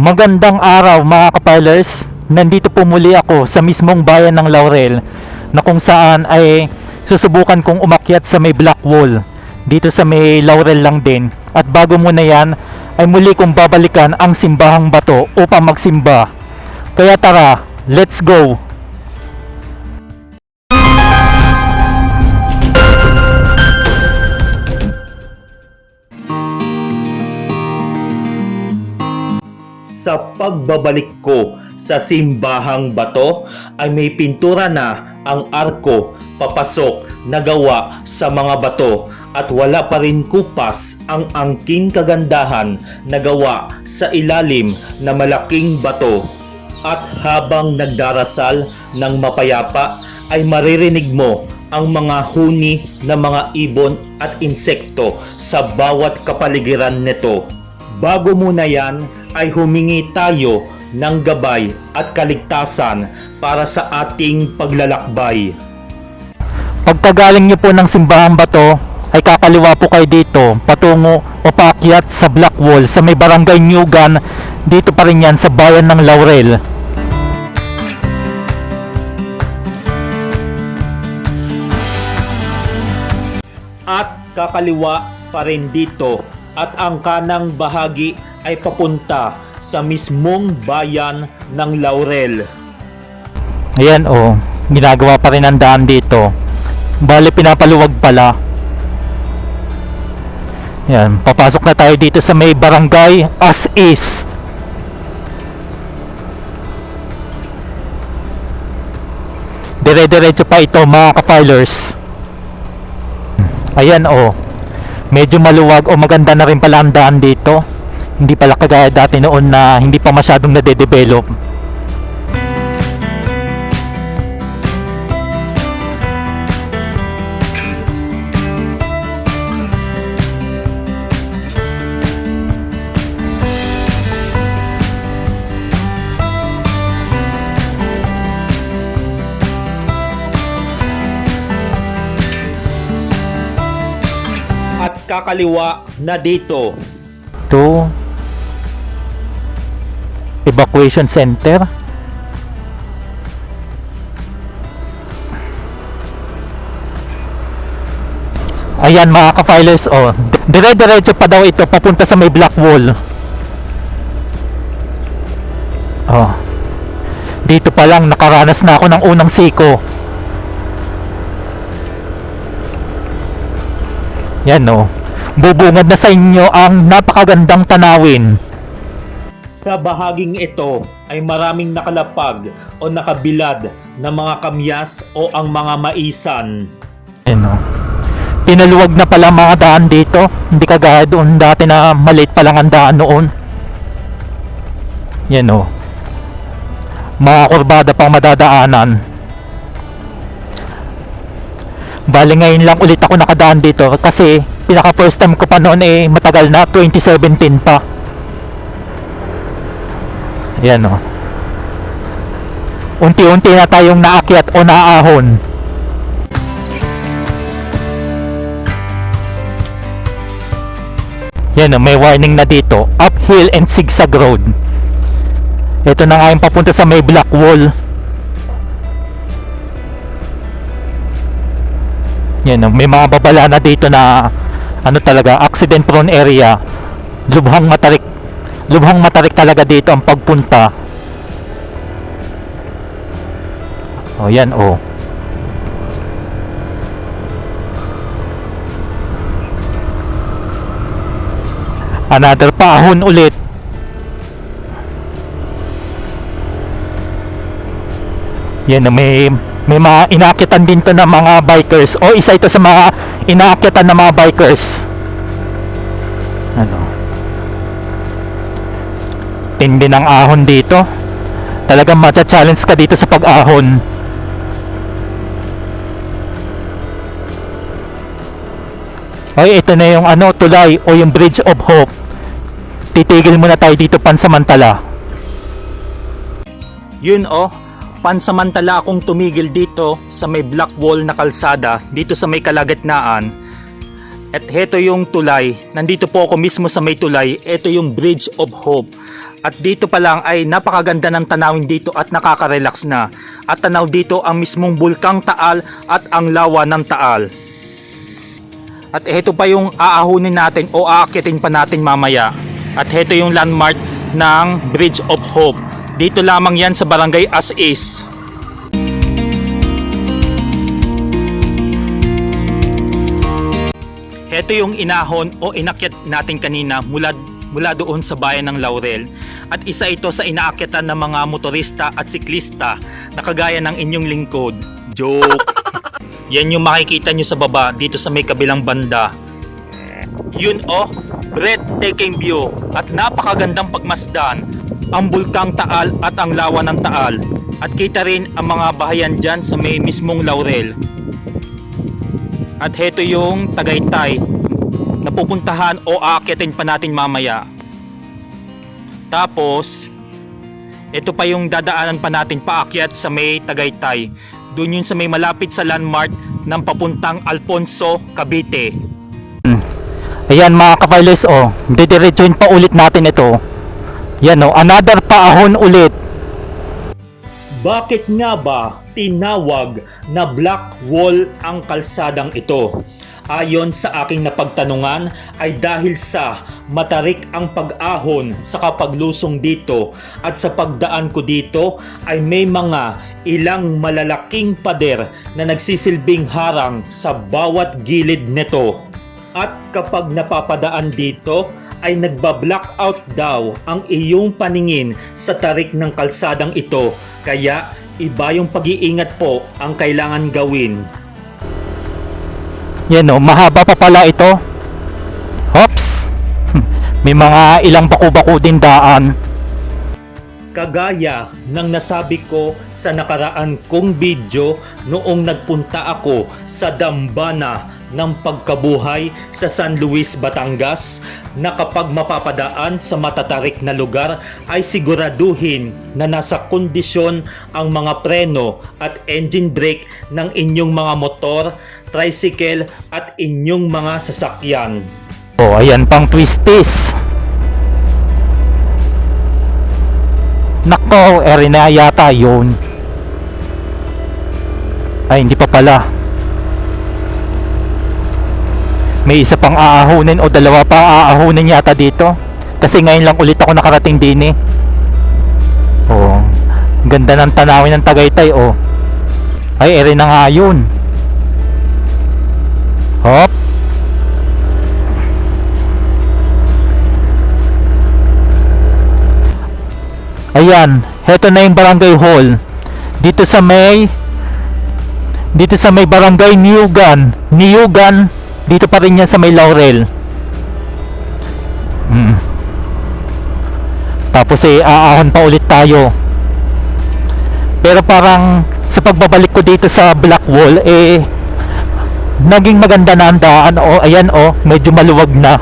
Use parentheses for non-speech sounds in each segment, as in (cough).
Magandang araw mga kapilers. Nandito po muli ako sa mismong bayan ng Laurel na kung saan ay susubukan kong umakyat sa may black wall. Dito sa may Laurel lang din. At bago muna yan ay muli kong babalikan ang simbahang bato upang magsimba. Kaya tara, let's go! Sa pagbabalik ko sa simbahang bato ay may pintura na ang arko papasok na gawa sa mga bato at wala pa rin kupas ang angking kagandahan na gawa sa ilalim na malaking bato. At habang nagdarasal ng mapayapa ay maririnig mo ang mga huni ng mga ibon at insekto sa bawat kapaligiran nito. Bago muna yan ay humingi tayo ng gabay at kaligtasan para sa ating paglalakbay. Pagkagaling nyo po ng simbahang bato, ay kakaliwa po kayo dito, patungo o paakyat sa Black Wall sa may barangay Nyugan, dito pa rin yan sa bayan ng Laurel. At kakaliwa pa rin dito at ang kanang bahagi ay papunta sa mismong bayan ng Laurel. Ayan o, ginagawa pa rin ang daan dito. Bali pinapaluwag pala. Yan, papasok na tayo dito sa may barangay as is. Dire-diretso pa ito mga kapilers. Ayan o. Medyo maluwag o maganda na rin pala ang daan dito. Hindi pala kagaya dati noon na hindi pa masyadong nade-develop. Kakaliwa na dito. To evacuation center? Ayan mga ka-filers oh, dire-diretso pa daw ito papunta sa may black wall. Oh. Dito pa lang nakaranas na ako ng unang siko. Yan oh bubungad na sa inyo ang napakagandang tanawin Sa bahaging ito ay maraming nakalapag o nakabilad na mga kamyas o ang mga maisan. Ano? Pinaluwag na pala mga daan dito. Hindi kagaya doon dati na maliit pa lang ang daan noon. Yan o. Mga kurbada pang madadaanan. Bali ngayon lang ulit ako nakadaan dito kasi pinaka first time ko pa noon eh matagal na 2017 pa. Yan o. Unti-unti na tayong naakyat o naahon. Yan oh, may warning na dito. Uphill and zigzag road. Ito na nga yung papunta sa may black wall. Yan oh, may mga babala na dito na ano talaga, accident prone area. Lubhang matarik. Lubhang matarik talaga dito ang pagpunta. Oh, yan oh. Another paahon ulit. Yan may may mga inaakyatan din to ng mga bikers o isa ito sa mga inaakyatan ng mga bikers. Ano? Tindi ng ahon dito. Talagang matcha-challenge ka dito sa pag-ahon. Oy, ito na yung ano, tulay o yung Bridge of Hope. Titigil muna tayo dito pansamantala. Yun oh, pansamantala akong tumigil dito sa may black wall na kalsada dito sa may kalagitnaan At heto yung tulay. Nandito po ako mismo sa may tulay. Ito yung Bridge of Hope. At dito pa lang ay napakaganda ng tanawin dito at nakaka-relax na. At tanaw dito ang mismong bulkang Taal at ang lawa ng Taal. At ito pa yung aahunin natin o aakyatin pa natin mamaya. At ito yung landmark ng Bridge of Hope. Dito lamang yan sa barangay As Is. Ito yung inahon o inakyat natin kanina mula, mula doon sa bayan ng Laurel. At isa ito sa inaakyatan ng mga motorista at siklista na kagaya ng inyong lingkod. Joke! (laughs) Yan yung makikita nyo sa baba dito sa may kabilang banda. Yun oh, breathtaking view at napakagandang pagmasdan ang bulkang Taal at ang lawa ng Taal. At kita rin ang mga bahayan dyan sa may mismong Laurel. At heto yung Tagaytay na pupuntahan o aakyatin pa natin mamaya. Tapos, ito pa yung dadaanan pa natin paakyat sa may Tagaytay. Doon yun sa may malapit sa landmark ng papuntang Alfonso, Cavite. Ayan mga kapilos oh, didiretsuin pa ulit natin ito. Yan oh, another paahon ulit. Bakit nga ba tinawag na black wall ang kalsadang ito? Ayon sa aking napagtanungan ay dahil sa matarik ang pag-ahon sa kapaglusong dito at sa pagdaan ko dito ay may mga ilang malalaking pader na nagsisilbing harang sa bawat gilid nito. At kapag napapadaan dito ay nagba-blackout daw ang iyong paningin sa tarik ng kalsadang ito. Kaya iba yung pag-iingat po ang kailangan gawin. Yan oh, mahaba pa pala ito. Hops! May mga ilang baku-baku din daan. Kagaya ng nasabi ko sa nakaraan kong video noong nagpunta ako sa Dambana ng pagkabuhay sa San Luis, Batangas na kapag mapapadaan sa matatarik na lugar ay siguraduhin na nasa kondisyon ang mga preno at engine brake ng inyong mga motor, tricycle at inyong mga sasakyan. Oh, ayan pang twisties. Nako, eri na yata yun. Ay, hindi pa pala. May isa pang aahunin o dalawa pa aahunin yata dito. Kasi ngayon lang ulit ako nakarating din eh. Oh, ganda ng tanawin ng Tagaytay oh. Ay, eri na nga yun. Hop. Ayan, heto na yung barangay hall. Dito sa may dito sa may barangay Niugan. Niugan, dito pa rin yan sa may Laurel. Mm. Tapos eh, aahon pa ulit tayo. Pero parang sa pagbabalik ko dito sa Blackwall, eh, naging maganda na ang daan. O, ayan o, medyo maluwag na.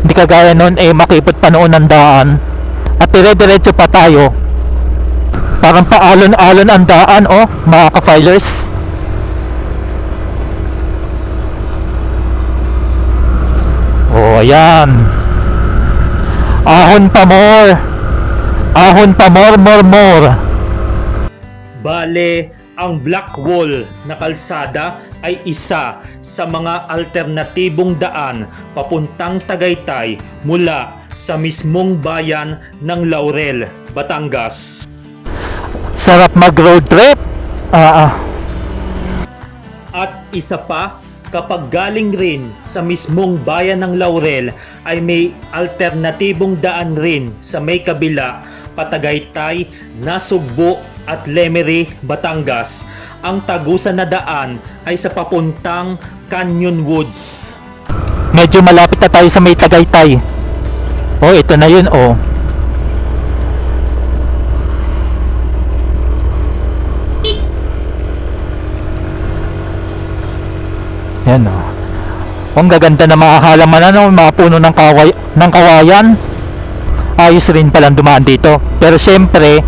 Hindi kagaya noon, eh, makipot pa noon ang daan at dire-diretso pa tayo parang paalon-alon ang daan oh mga ka-filers ayan ahon pa more ahon pa more more more Bale, ang black wall na kalsada ay isa sa mga alternatibong daan papuntang Tagaytay mula sa mismong bayan ng Laurel, Batangas. sarap mag road trip ah ah. At isa pa, kapag galing rin sa mismong bayan ng Laurel ay may alternatibong daan rin sa may kabila, Patagaytay, Nasugbo at Lemery, Batangas. Ang tagusan na daan ay sa papuntang Canyon Woods. medyo malapit na tayo sa may Tagaytay oh ito na yun oh Yan oh. Ang gaganda ng mga halaman ano, mga puno ng kaway ng kawayan. Ayos rin palang dumaan dito. Pero syempre,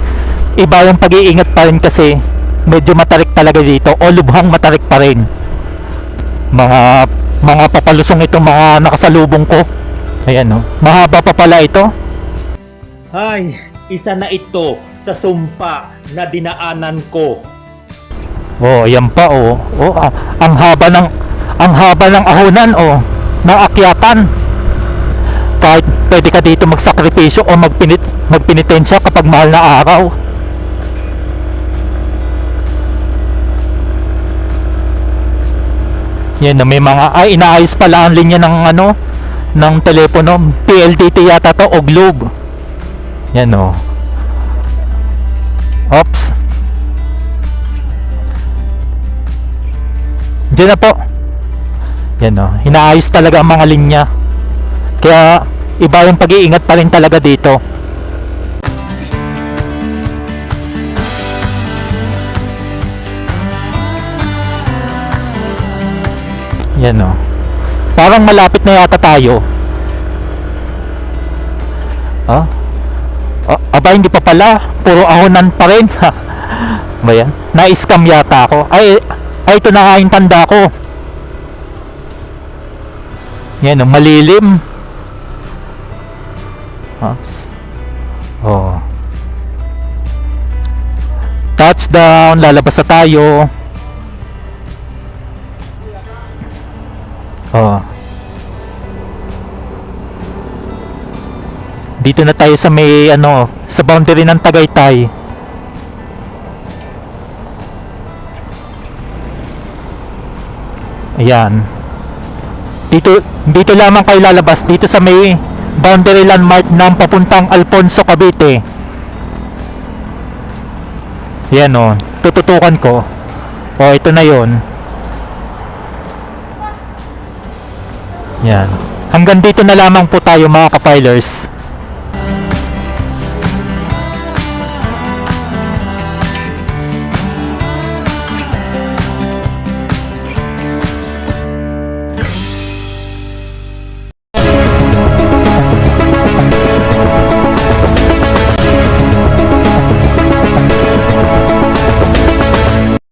iba yung pag-iingat pa rin kasi medyo matarik talaga dito o lubhang matarik pa rin. Mga mga papalusong itong mga nakasalubong ko. Ayan oh. Mahaba pa pala ito. Ay, isa na ito sa sumpa na dinaanan ko. Oh, yan pa oh. Oh, ah, ang haba ng ang haba ng ahonan oh, ng akyatan. Kahit pwede ka dito magsakripisyo o magpinit magpinitensya kapag mahal na araw. Yan may mga ay inaayos pala ang linya ng ano ng telepono. PLDT yata to o Globe. Yan oh. Oops. Diyan na po. Yan o. Hinaayos talaga ang mga linya. Kaya iba yung pag-iingat pa rin talaga dito. Yan o. Parang malapit na yata tayo. Ah? Ah, aba, hindi pa pala. Puro ahonan pa rin. (laughs) ba yan? Na-scam yata ako. Ay, ay, ito na nga yung tanda ko. Yan, oh, malilim. Oops. Oh. Touchdown, lalabas na tayo. Oh. Dito na tayo sa may ano, sa boundary ng Tagaytay. Ayan. Dito dito lamang kayo lalabas dito sa may boundary landmark ng papuntang Alfonso Cavite. Yan o, tututukan ko. O ito na 'yon. Yan. Hanggang dito na lamang po tayo mga kapilers.